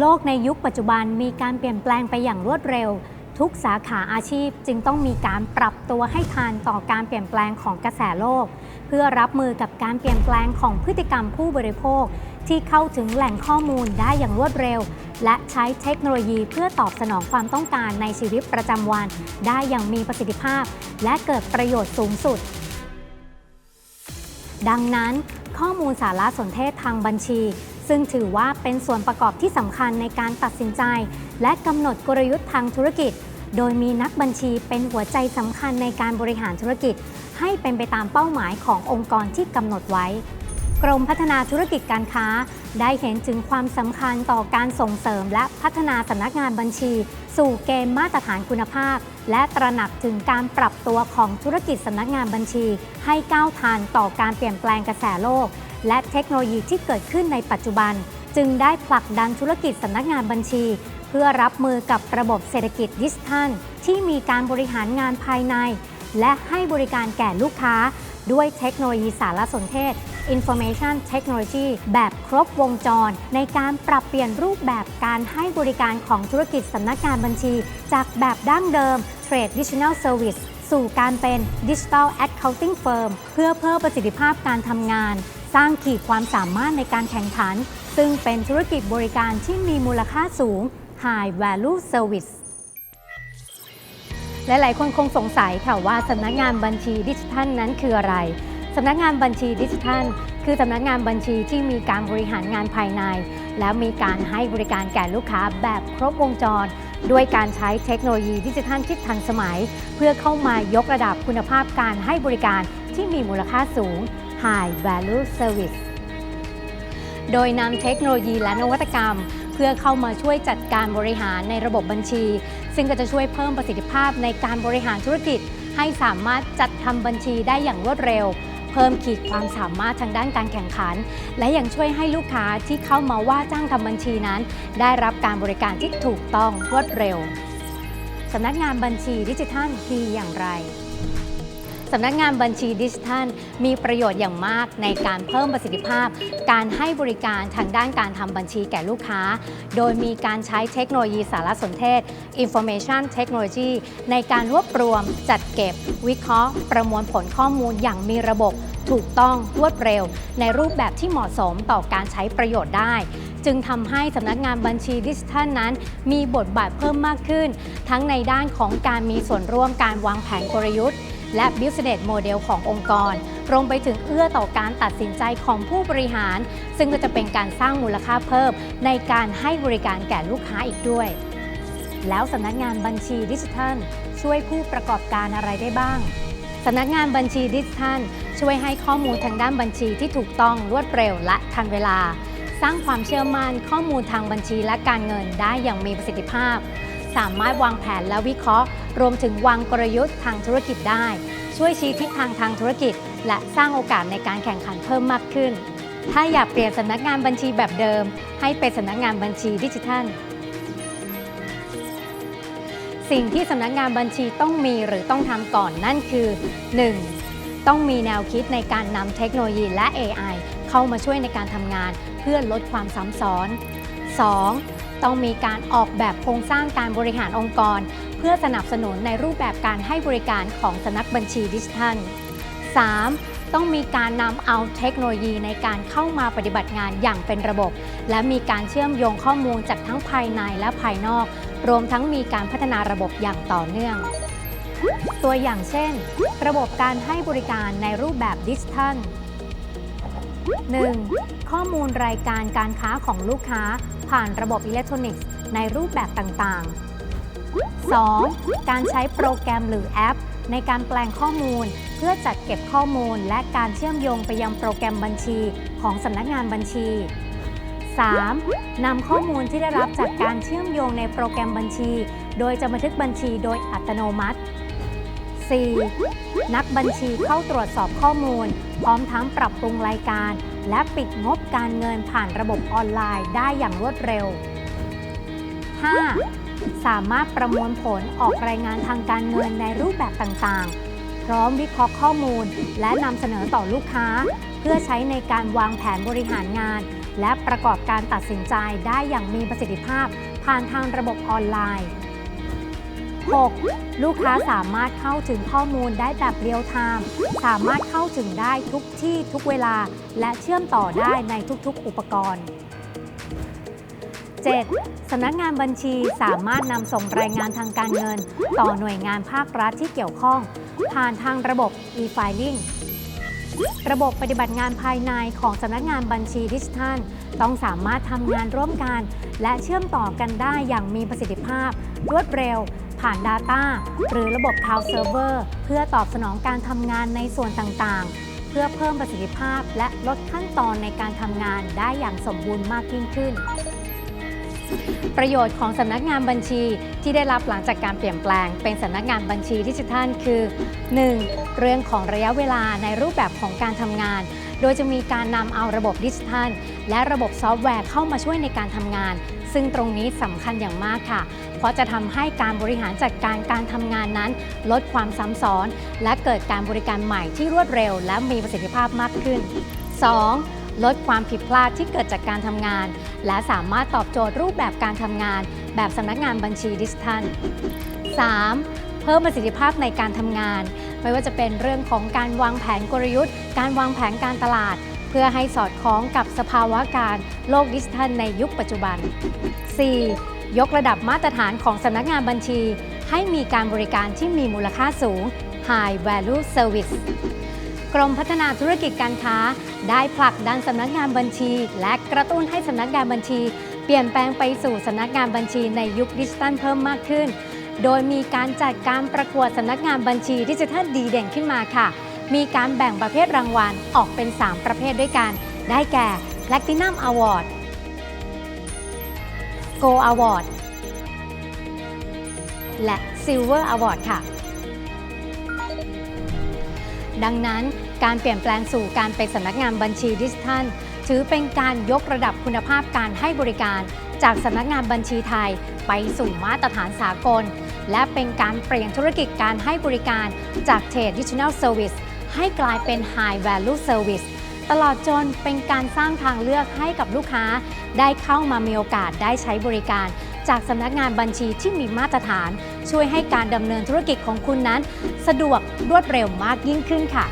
โลกในยุคปัจจุบันมีการเปลี่ยนแปลงไปอย่างรวดเร็ว ทุกสาขาอาชีพจึงต้องมีการปรับตัวให้ทันต่อการเปลี่ยนแปลงของกระแสโลก เพื่อรับมือกับการเปลี่ยนแปลงของพฤติกรรมผู้บริโภค ที่เข้าถึงแหล่งข้อมูลได้อย่างรวดเร็ว และใช้เทคโนโลยีเพื่อตอบสนองความต้องการในชีวิตประจำวัน ได้อย่างมีประสิทธิภาพ และเกิดประโยชน์สูงสุด ดังนั้นข้อมูลสารสนเทศทางบัญชี ซึ่งถือว่าเป็นส่วนประกอบที่สำคัญในการตัดสินใจ และกำหนดกลยุทธ์ทางธุรกิจ โดยมีนักบัญชีเป็นหัวใจสำคัญในการบริหารธุรกิจ ให้เป็นไปตามเป้าหมายขององค์กรที่กำหนดไว้ กรมพัฒนาธุรกิจการค้า ได้เห็นถึงความสำคัญต่อการส่งเสริม และพัฒนาสำนักงานบัญชี สู่เกณฑ์มาตรฐานคุณภาพ และตระหนักถึงการปรับตัวของธุรกิจสำนักงานบัญชี ให้ก้าวทันต่อการเปลี่ยนแปลงกระแสโลก และเทคโนโลยีที่เกิดขึ้นในปัจจุบัน จึงได้ผลักดันธุรกิจสำนักงานบัญชี เพื่อรับมือกับระบบเศรษฐกิจดิจิทัล ที่มีการบริหารงานภายใน และให้บริการแก่ลูกค้า ด้วยเทคโนโลยีสารสนเทศ Information Technology แบบครบวงจร ในการปรับเปลี่ยนรูปแบบการให้บริการของธุรกิจสำนักงานบัญชี จากแบบดั้งเดิม Traditional Service สู่การเป็น Digital Accounting Firm เพื่อเพิ่มประสิทธิภาพการทำงาน สร้างขีดความสามารถในการแข่งขัน ซึ่งเป็นธุรกิจบริการที่มีมูลค่าสูง High Value Service หลายๆ คนคงสงสัยค่ะว่าสำนักงานบัญชีดิจิทัลนั้นคืออะไรสำนักงานบัญชีดิจิทัล คือสำนักงานบัญชีที่มีการบริหารงานภายใน และมีการให้บริการแก่ลูกค้าแบบครบวงจร ด้วยการใช้เทคโนโลยีดิจิทัลที่ทันสมัย เพื่อเข้ามายกระดับคุณภาพการให้บริการที่มีมูลค่าสูง High Value Service โดยนำเทคโนโลยีและนวัตกรรม เพื่อเข้ามาช่วยจัดการบริหารในระบบบัญชี ซึ่งก็จะช่วยเพิ่มประสิทธิภาพในการบริหารธุรกิจ ให้สามารถจัดทำบัญชีได้อย่างรวดเร็ว เพิ่มขีดความสามารถทางด้านการแข่งขัน และยังช่วยให้ลูกค้าที่เข้ามาว่าจ้างทำบัญชีนั้น ได้รับการบริการที่ถูกต้องรวดเร็วสำนักงานบัญชีดิจิทัลดีอย่างไร สำนักงานบัญชีดิจิทัล มีประโยชน์อย่างมากในการเพิ่มประสิทธิภาพ การให้บริการทางด้านการทำบัญชีแก่ลูกค้า โดยมีการใช้เทคโนโลยีสารสนเทศ Information Technology ในการรวบรวม จัดเก็บ วิเคราะห์ ประมวลผลข้อมูลอย่างมีระบบถูกต้องรวดเร็ว ในรูปแบบที่เหมาะสมต่อการใช้ประโยชน์ได้ จึงทำให้สำนักงานบัญชีดิจิทัลนั้น มีบทบาทเพิ่มมากขึ้น ทั้งในด้านของการมีส่วนร่วมการวางแผนกลยุทธ์ และ Business Model ขององค์กร รวมไปถึงเอื้อต่อการตัดสินใจของผู้บริหาร ซึ่งก็จะเป็นการสร้างมูลค่าเพิ่ม ในการให้บริการแก่ลูกค้าอีกด้วย แล้วสำนักงานบัญชีดิจิทัล ช่วยผู้ประกอบการอะไรได้บ้างสำนักงานบัญชีดิจิทัล ช่วยให้ข้อมูลทางด้านบัญชีที่ถูกต้องรวดเร็วและทันเวลา สร้างความเชื่อมั่นข้อมูลทางบัญชีและการเงินได้อย่างมีประสิทธิภาพ สามารถวางแผนและวิเคราะห์ รวมถึงวางกลยุทธ์ทางธุรกิจได้ ช่วยชี้ทิศทางทางธุรกิจ และสร้างโอกาสในการแข่งขันเพิ่มมากขึ้น ถ้าอยากเปลี่ยนสำนักงานบัญชีแบบเดิม ให้เป็นสำนักงานบัญชีดิจิทัล สิ่งที่สำนักงานบัญชีต้องมีหรือต้องทำก่อนนั่นคือ 1. ต้องมีแนวคิดในการนำเทคโนโลยีและ AI เข้ามาช่วยในการทำงาน เพื่อลดความซ้ำซ้อน 2. ต้องมีการออกแบบโครงสร้างการบริหารองค์กร เพื่อสนับสนุนในรูปแบบการให้บริการของสนักบัญชีดิจิทัล 3. ต้องมีการนำเอาเทคโนโลยีในการเข้ามาปฏิบัติงานอย่างเป็นระบบ และมีการเชื่อมโยงข้อมูลจากทั้งภายในและภายนอก รวมทั้งมีการพัฒนาระบบอย่างต่อเนื่อง ตัวอย่างเช่น ระบบการให้บริการในรูปแบบดิจิทัล 1. ข้อมูลรายการการค้าของลูกค้า ผ่านระบบอิเล็กทรอนิกส์ในรูปแบบต่างๆ 2. การใช้โปรแกรมหรือแอป ในการแปลงข้อมูล เพื่อจัดเก็บข้อมูลและการเชื่อมโยงไปยังโปรแกรมบัญชีของสำนักงานบัญชี 3. นำข้อมูลที่ได้รับจากการเชื่อมโยงในโปรแกรมบัญชี โดยจะบันทึกบัญชีโดยอัตโนมัติ 4. นักบัญชีเข้าตรวจสอบข้อมูล พร้อมทั้งปรับปรุงรายการ และปิดงบการเงินผ่านระบบออนไลน์ได้อย่างรวดเร็ว 5. สามารถประมวลผลออกรายงานทางการเงินในรูปแบบต่างๆ พร้อมวิเคราะห์ข้อมูล และนำเสนอต่อลูกค้า เพื่อใช้ในการวางแผนบริหารงาน และประกอบการตัดสินใจได้อย่างมีประสิทธิภาพ ผ่านทางระบบออนไลน์ 6. ลูกค้าสามารถเข้าถึงข้อมูลได้แบบเรียลไทม์สามารถเข้าถึงได้ทุกที่ทุกเวลา และเชื่อมต่อได้ในทุกๆ อุปกรณ์ 7. สำนักงานบัญชีสามารถนำส่งรายงานทางการเงิน ต่อหน่วยงานภาครัฐที่เกี่ยวข้อง ผ่านทางระบบ e-filing ระบบปฏิบัติงานภายในของสำนักงานบัญชีดิจิทัล ต้องสามารถทำงานร่วมกัน และเชื่อมต่อกันได้อย่างมีประสิทธิภาพ รวดเร็ว ผ่าน Data หรือระบบ Cloud Server เพื่อตอบสนองการทำงานในส่วนต่างๆ เพื่อเพิ่มประสิทธิภาพและลดขั้นตอนในการทำงานได้อย่างสมบูรณ์มากยิ่งขึ้น ประโยชน์ของสำนักงานบัญชีที่ได้รับหลังจากการเปลี่ยนแปลง เป็นสำนักงานบัญชีดิจิทัลคือ 1. เรื่องของระยะเวลาในรูปแบบของการทำงานโดยจะมีการนำเอาระบบดิจิทัล และระบบซอฟต์แวร์เข้ามาช่วยในการทำงาน ซึ่งตรงนี้สำคัญอย่างมากค่ะ เพราะจะทำให้การบริหารจัดการการทำงานนั้น ลดความซ้ำซ้อน และเกิดการบริการใหม่ที่รวดเร็ว และมีประสิทธิภาพมากขึ้น 2. ลดความผิดพลาดที่เกิดจากการทำงาน และสามารถตอบโจทย์รูปแบบการทำงาน แบบสำนักงานบัญชีดิจิทัล 3. เพิ่มประสิทธิภาพในการทำงาน ไม่ว่าจะเป็นเรื่องของการวางแผนกลยุทธ์ การวางแผนการตลาด เพื่อให้สอดคล้องกับสภาวะการโลกดิจิทัลในยุคปัจจุบัน 4. ยกระดับมาตรฐานของสำนักงานบัญชี ให้มีการบริการที่มีมูลค่าสูง High Value Service กรมพัฒนาธุรกิจการค้า ได้ผลักดันสำนักงานบัญชี และกระตุ้นให้สำนักงานบัญชี เปลี่ยนแปลงไปสู่สำนักงานบัญชีในยุคดิจิทัลเพิ่มมากขึ้น โดยมีการจัดการประกวดสำนักงานบัญชีดิจิทัลดีเด่นขึ้นมาค่ะ มีการแบ่งประเภทรางวัลออกเป็น 3 ประเภทด้วยกัน ได้แก่ Platinum Award Gold Award และ Silver Award ค่ะ ดังนั้นการเปลี่ยนแปลงสู่การเป็นสำนักงานบัญชีดิจิทัล ถือเป็นการยกระดับคุณภาพการให้บริการ จากสำนักงานบัญชีไทย ไปสู่มาตรฐานสากล และเป็นการเปลี่ยนธุรกิจการให้บริการจาก Traditional Service ให้กลายเป็น High Value Service ตลอดจนเป็นการสร้างทางเลือกให้กับลูกค้า ได้เข้ามามีโอกาสได้ใช้บริการ จากสำนักงานบัญชีที่มีมาตรฐาน ช่วยให้การดำเนินธุรกิจของคุณนั้น สะดวกรวดเร็วมากยิ่งขึ้นค่ะ